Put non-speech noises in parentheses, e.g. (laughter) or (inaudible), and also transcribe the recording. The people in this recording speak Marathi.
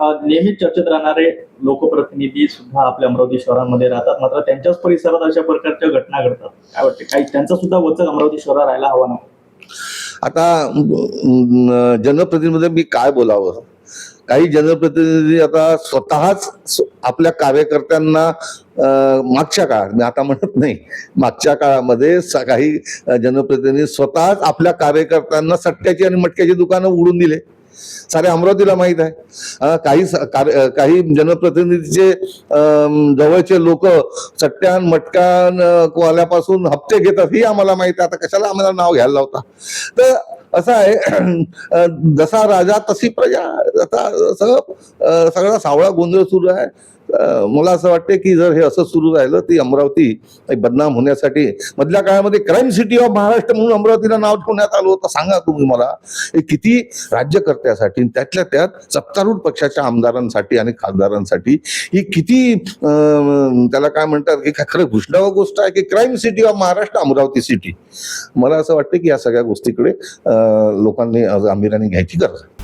नेहमीच चर्चेत राहणारे लोकप्रतिनिधी सुद्धा आपल्या अमरावती शहरामध्ये राहतात. मात्र त्यांच्याच परिसरात अशा प्रकारच्या घटना घडतात. काय वाटते? काही त्यांचा सुद्धा वचक अमरावती शहरात राहायला हवा ना? आता जनप्रतिनिधीमध्ये जनप्रतिनिधी मी काय बोलावं? काही जनप्रतिनिधी आता स्वतःच आपल्या कार्यकर्त्यांना मागच्या काळात मी आता म्हणत नाही मागच्या काळामध्ये स- काही जनप्रतिनिधी स्वतःच आपल्या कार्यकर्त्यांना सट्ट्याची आणि मटक्याची दुकानं उघडून दिले. सारे अमरावतीला माहीत आहे. काही कार्य- काही जनप्रतिनिधीचे अं, जवळचे लोक चट्ट्यान मटकान वाल्यापासून हप्ते घेतात ही आम्हाला माहिती आहे. आता कशाला आम्हाला नाव घ्यायला लावता? तर असं आहे (clears throat) जसा राजा तशी प्रजा. आता सगळं सगळा सावळा गोंधळ सुरू आहे. मला असं वाटतं की जर हे असं सुरू राहिलं ती अमरावती बदनाम होण्यासाठी मधल्या काळामध्ये क्राईम सिटी ऑफ महाराष्ट्र म्हणून अमरावतीला नाव ठेवण्यात आलं होतं. सांगा तुम्ही मला. हे किती राज्यकर्त्यासाठी आणि त्यातल्या त्यात सत्तारूढ पक्षाच्या आमदारांसाठी आणि खासदारांसाठी ही किती त्याला काय म्हणतात की काय खरं घुसणावं गोष्ट आहे की crime city of Maharashtra Amravati city मला असं वाटतं की या सगळ्या गोष्टीकडे लोकांनी गांभीर्याने घ्यायची गरज आहे.